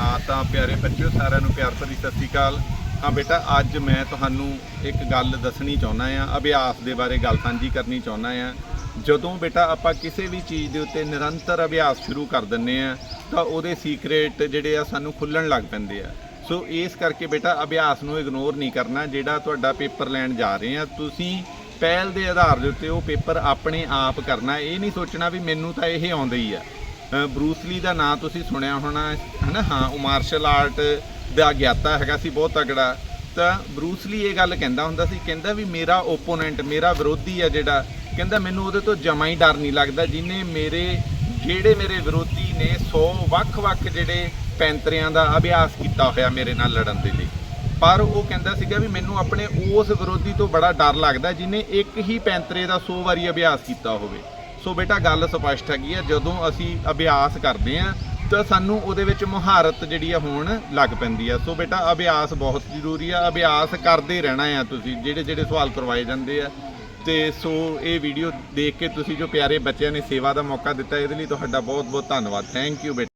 ਹਾਂ, ਤਾਂ ਪਿਆਰੇ ਬੱਚਿਓ, ਸਾਰਿਆਂ ਨੂੰ ਪਿਆਰ ਭਰੀ ਸਤਿ ਸ਼੍ਰੀ ਅਕਾਲ। ਹਾਂ ਬੇਟਾ, ਅੱਜ ਮੈਂ ਤੁਹਾਨੂੰ ਇੱਕ ਗੱਲ ਦੱਸਣੀ ਚਾਹੁੰਦਾ ਆ ਅਭਿਆਸ ਦੇ ਬਾਰੇ ਗੱਲ ਸਾਂਝੀ ਕਰਨੀ ਚਾਹੁੰਦਾ ਆ ਜਦੋਂ ਬੇਟਾ, ਆਪਾਂ ਕਿਸੇ ਵੀ ਚੀਜ਼ ਦੇ ਉੱਤੇ ਨਿਰੰਤਰ ਅਭਿਆਸ ਸ਼ੁਰੂ ਕਰ ਦਿੰਨੇ ਆ ਤਾਂ ਉਹਦੇ ਸੀਕ੍ਰੇਟ ਜਿਹੜੇ ਆ ਸਾਨੂੰ ਖੁੱਲਣ ਲੱਗ ਪੈਂਦੇ ਆ। ਸੋ ਇਸ ਕਰਕੇ ਬੇਟਾ, ਅਭਿਆਸ ਨੂੰ ਇਗਨੋਰ ਨਹੀਂ ਕਰਨਾ, ਜਿਹੜਾ ਤੁਹਾਡਾ ਪੇਪਰ ਲੈਣ ਜਾ ਰਹੇ ਆ ਤੁਸੀਂ ਪਹਿਲ ਦੇ ਆਧਾਰ ਦੇ ਉੱਤੇ ਉਹ ਪੇਪਰ ਆਪਣੇ ਆਪ ਕਰਨਾ, ਇਹ ਨਹੀਂ ਸੋਚਣਾ ਵੀ ਮੈਨੂੰ ਤਾਂ ਇਹ ਆਉਂਦਾ ਹੀ ਆ। ਬਰੂਸਲੀ ਦਾ ਨਾਂ ਤੁਸੀਂ ਸੁਣਿਆ ਹੋਣਾ, ਹਨਾ? ਹਾਂ, ਉਹ ਮਾਰਸ਼ਲ ਆਰਟ ਦਾ ਗਿਆਤਾ ਹੈਗਾ ਸੀ, ਬਹੁਤ ਤਗੜਾ ਤਾਂ ਬਰੂਸਲੀ ਇਹ ਗੱਲ ਕਹਿੰਦਾ ਹੁੰਦਾ ਸੀ, ਕਹਿੰਦਾ ਵੀ ਮੇਰਾ ਓਪੋਨੈਂਟ ਮੇਰਾ ਵਿਰੋਧੀ ਆ ਜਿਹੜਾ, ਕਹਿੰਦਾ ਮੈਨੂੰ ਉਹਦੇ ਤੋਂ ਜਮਾ ਹੀ ਡਰ ਨਹੀਂ ਲੱਗਦਾ ਜਿਹਨੇ ਮੇਰੇ, ਜਿਹੜੇ ਮੇਰੇ ਵਿਰੋਧੀ ਨੇ 100 ਵੱਖ-ਵੱਖ ਜਿਹੜੇ ਪੈਂਤਰਿਆਂ ਦਾ ਅਭਿਆਸ ਕੀਤਾ ਹੋਇਆ ਮੇਰੇ ਨਾਲ ਲੜਨ ਦੇ ਲਈ। ਪਰ ਉਹ ਕਹਿੰਦਾ ਸੀਗਾ ਵੀ ਮੈਨੂੰ ਆਪਣੇ ਉਸ ਵਿਰੋਧੀ ਤੋਂ ਬੜਾ ਡਰ ਲੱਗਦਾ ਜਿਹਨੇ ਇੱਕ ਹੀ ਪੈਂਤਰੇ ਦਾ 100 ਵਾਰੀ ਅਭਿਆਸ ਕੀਤਾ ਹੋਵੇ। ਸੋ ਬੇਟਾ ਗੱਲ ਸਪਸ਼ਟ ਹੈਗੀ ਆ, ਜਦੋਂ ਅਸੀਂ ਅਭਿਆਸ ਕਰਦੇ ਆ, ਤਾਂ ਸਾਨੂੰ ਉਹਦੇ ਵਿੱਚ ਮੁਹਾਰਤ ਜਿਹੜੀ ਆ ਹੋਣ ਲੱਗ ਪੈਂਦੀ ਆ। ਸੋ ਬੇਟਾ ਅਭਿਆਸ ਬਹੁਤ ਜ਼ਰੂਰੀ ਆ, ਅਭਿਆਸ ਕਰਦੇ ਰਹਿਣਾ ਆ ਤੁਸੀਂ, ਜਿਹੜੇ ਜਿਹੜੇ ਸਵਾਲ ਕਰਵਾਏ ਜਾਂਦੇ ਆ। ਤੇ ਸੋ ਇਹ ਵੀਡੀਓ ਦੇਖ ਕੇ ਤੁਸੀਂ ਜੋ ਪਿਆਰੇ ਬੱਚਿਆਂ ਨੇ ਸੇਵਾ ਦਾ ਮੌਕਾ ਦਿੱਤਾ, ਇਹਦੇ ਲਈ ਤੁਹਾਡਾ ਬਹੁਤ ਬਹੁਤ ਧੰਨਵਾਦ। ਥੈਂਕ ਯੂ ਬੇਟਾ।